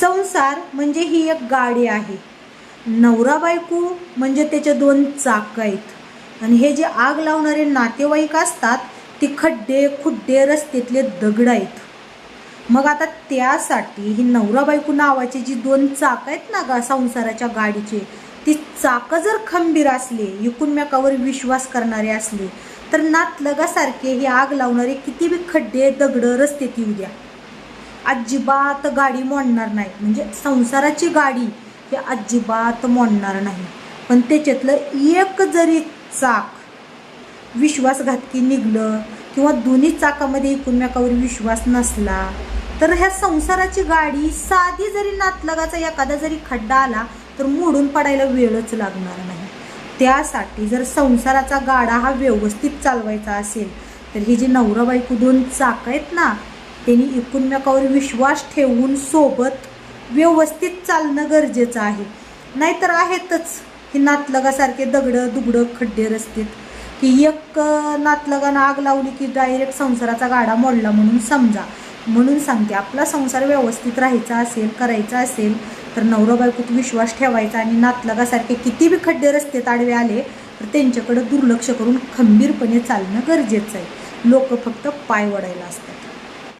संसार म्हणजे ही एक गाडी आहे. नवरा बायको म्हणजे त्याचे दोन चाक आहेत. आणि हे जे आग लावणारे नातेवाईक असतात ते खड्डे खुड्डे रस्त्यातले दगड आहेत. मग आता त्यासाठी ही नवरा बायको नावाची जी दोन चाक आहेत ना गा संसाराच्या गाडीचे ती चाकं जर खंबीर असले एकूणमेकावर विश्वास करणारे असले तर नातलगासारखे ही आग लावणारे किती बी खड्डे दगड रस्त्यात येऊ द्या. अजिबात गाडी मोडणार नाही. म्हणजे संसाराची गाडी ही अजिबात मोडणार नाही. पण त्याच्यातलं एक जरी चाक विश्वासघातकी निघलं किंवा दोन्ही चाकामध्ये एकूणमेकावर विश्वास नसला तर ह्या संसाराची गाडी साधी जरी नातलगाचा एखादा जरी खड्डा आला तर मोडून पडायला वेळच लागणार नाही. त्यासाठी जर संसाराचा गाडा हा व्यवस्थित चालवायचा असेल तर ही जी नवरा बायको दोन चाक आहेत ना त्यांनी एकूणमेकावर विश्वास ठेवून सोबत व्यवस्थित चालणं गरजेचं आहे. नाहीतर आहेतच हे नातलगासारखे दगडं दुगडं खड्डे रस्तेत. की एक नातलगानं आग लावली की डायरेक्ट संसाराचा गाडा मोडला म्हणून समजा. म्हणून सांगते आपला संसार व्यवस्थित राहायचा असेल करायचा असेल तर नवरा बायकोत विश्वास ठेवायचा आणि नातलगासारखे किती बी खड्डे रस्ते ताडवे आले तर त्यांच्याकडे दुर्लक्ष करून खंबीरपणे चालणं गरजेचं आहे. लोक फक्त पाय वडायला असतात.